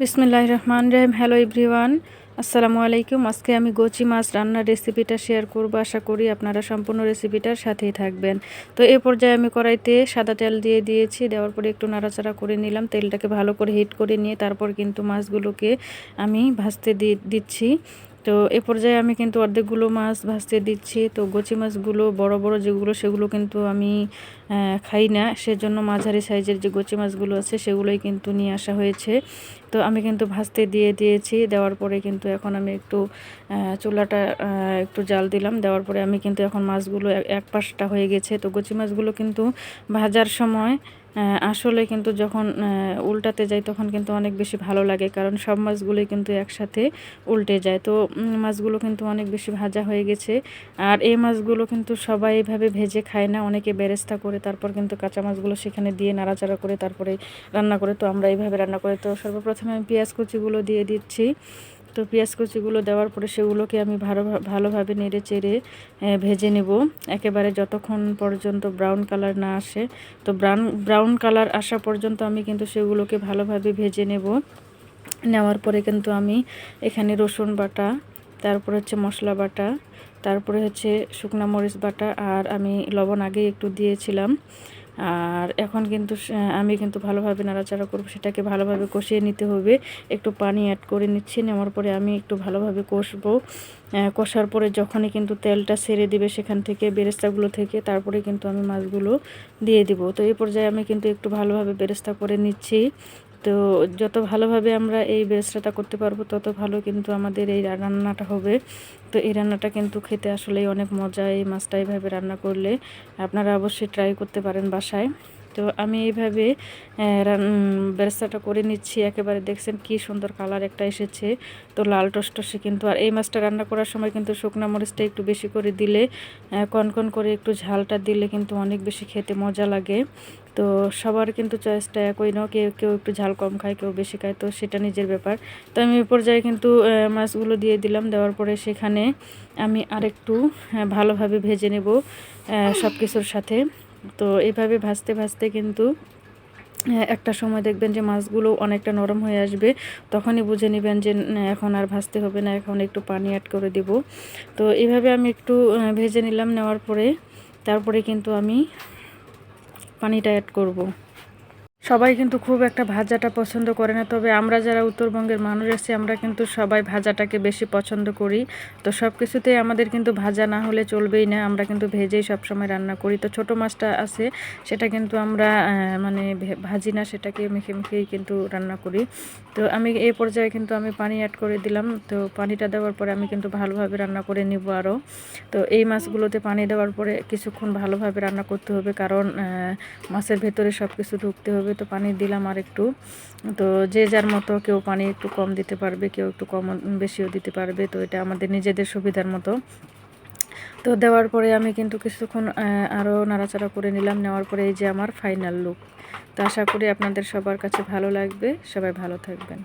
বিসমিল্লাহ রহমান রহিম hello everyone আসসালামু আলাইকুম। আজকে আমি গোচি মাছ রান্নার রেসিপিটা শেয়ার করব। আশা করি আপনারা সম্পূর্ণ রেসিপিটার সাথেই থাকবেন। তো এ পর্যায়ে আমি কড়াইতে সাদা তেল দিয়ে দিয়েছি। দেওয়ার পরে একটু নাড়াচাড়া করে নিলাম। তেলটাকে ভালো করে হিট করে নিয়ে তারপর কিন্তু মাছগুলোকে আমি ভাজতে দিচ্ছি। তো এ পর্যায়ে আমি কিন্তু অর্ধেকগুলো মাছ ভাজতে দিচ্ছি। তো গোচি মাছগুলো, বড় বড় যেগুলো, সেগুলো কিন্তু আমি খাই না। সেজন্য মাঝারি সাইজের যে গচি মাছগুলো আছে, সেগুলোই কিন্তু নিয়ে আসা হয়েছে। তো আমি কিন্তু ভাজতে দিয়ে দিয়েছি। দেওয়ার পরে কিন্তু এখন আমি একটু চুলাটা একটু জাল দিলাম। দেওয়ার পরে আমি কিন্তু এখন মাছগুলো এক পাশটা হয়ে গেছে। তো গচি মাছগুলো কিন্তু ভাজার সময় আসলে কিন্তু যখন উল্টাতে যাই তখন কিন্তু অনেক বেশি ভালো লাগে। কারণ সব মাছগুলোই কিন্তু একসাথে উল্টে যায়। তো মাছগুলো কিন্তু অনেক বেশি ভাজা হয়ে গেছে। আর এই মাছগুলো কিন্তু সবাই এভাবে ভেজে খায় না। অনেকে বেরেস্তা করে তারপর কিন্তু কাঁচা মাছগুলো সেখানে দিয়ে নাড়াচাড়া করে তারপরে রান্না করে। তো আমরা এইভাবে রান্না করে, তো সর্বপ্রথমে আমি পেঁয়াজ কুচিগুলো দিয়ে দিচ্ছি। তো পেঁয়াজ কুচিগুলো দেওয়ার পরে সেগুলোকে আমি ভালো ভালোভাবে নেড়ে চেড়ে ভেজে নেব। একেবারে যতক্ষণ পর্যন্ত ব্রাউন কালার না আসে, তো ব্রাউন ব্রাউন কালার আসা পর্যন্ত আমি কিন্তু সেগুলোকে ভালোভাবে ভেজে নেব। নেওয়ার পরে কিন্তু আমি এখানে রসুন বাটা তারপরে হচ্ছে মশলা বাটা, তারপরে হচ্ছে শুকনা মরিচ বাটা, আর আমি লবণ আগেই একটু দিয়েছিলাম। আর এখন কিন্তু আমি কিন্তু ভালোভাবে নাড়াচাড়া করব, সেটাকে ভালোভাবে কষিয়ে নিতে হবে। একটু পানি অ্যাড করে নিচ্ছি, নেওয়ার পরে আমি একটু ভালোভাবে কষবো। কষার পরে যখনই কিন্তু তেলটা সেরে দিবে সেখান থেকে, বেরেস্তাগুলো থেকে, তারপরে কিন্তু আমি মাছগুলো দিয়ে দিব। তো এই পর্যায়ে আমি কিন্তু একটু ভালোভাবে বেরেস্তা করে নিচ্ছি। তো যত ভালোভাবে আমরা এই বেরেস্তাটা করতে পারব, তত ভালো কিন্তু আমাদের এই রান্নাটা হবে। তো এই রান্নাটা কিন্তু খেতে আসলেই অনেক মজা এই মাছটা এইভাবে রান্না করলে। আপনারা অবশ্যই ট্রাই করতে পারেন বাসায়। তো আমি এইভাবে বেরেস্তাটা করে নিচ্ছি। একেবারে দেখছেন কি সুন্দর কালার একটা এসেছে। তো লাল টসটসে কিন্তু, আর এই মাছটা রান্না করার সময় কিন্তু শুকনো মরিচটা একটু বেশি করে দিলে কনকন করে একটু ঝালটা দিলে কিন্তু অনেক বেশি খেতে মজা লাগে। তো সবার কিন্তু চয়েসটা একই, না? কেউ কেউ একটু ঝাল কম খায়, কেউ বেশি খায়, তো সেটা নিজের ব্যাপার। তো আমি পর্যায়ে কিন্তু মাছগুলো দিয়ে দিলাম। দেওয়ার পরে সেখানে আমি আরেকটু ভালোভাবে ভেজে নেব সব কিছুর সাথে। তো এভাবে ভাজতে ভাজতে কিন্তু একটা সময় দেখবেন যে মাছগুলো অনেকটা নরম হয়ে আসবে, তখনই বুঝে নেবেন যে এখন আর ভাজতে হবে না, এখন একটু পানি অ্যাড করে দিব তো এভাবে আমি একটু ভেজে নিলাম নেওয়ার পরে, তারপরে কিন্তু আমি পানিটা অ্যাড করব। সবাই কিন্তু খুব একটা ভাজাটা পছন্দ করে না। তবে আমরা যারা উত্তরবঙ্গের মানুষ আছি, আমরা কিন্তু সবাই ভাজাটাকে বেশি পছন্দ করি। তো সব কিছুতেই আমাদের কিন্তু ভাজা না হলে চলবেই না। আমরা কিন্তু ভেজেই সবসময় রান্না করি। তো ছোট মাছটা আছে, সেটা কিন্তু আমরা মানে ভাজি না, সেটাকে মেখে মেখেই কিন্তু রান্না করি। তো আমি এই পর্যায়ে কিন্তু আমি পানি অ্যাড করে দিলাম। তো পানিটা দেওয়ার পরে আমি কিন্তু ভালোভাবে রান্না করে নিব আরও তো এই মাছগুলোতে পানি দেওয়ার পরে কিছুক্ষণ ভালোভাবে রান্না করতে হবে। কারণ মাছের ভেতরে সব কিছু ঢুকতে হবে। তো পানি দিলাম আর একটু। তো যে যার মতো কেউ পানি একটু কম দিতে পারবে, কেউ একটু কম, বেশিও দিতে পারবে। তো এটা আমাদের নিজেদের সুবিধার মতো। তো দেওয়ার পরে আমি কিন্তু কিছুক্ষণ আরও নাড়াচাড়া করে নিলাম। নেওয়ার পরে এই যে আমার ফাইনাল লুক তো আশা করি আপনাদের সবার কাছে ভালো লাগবে। সবাই ভালো থাকবেন।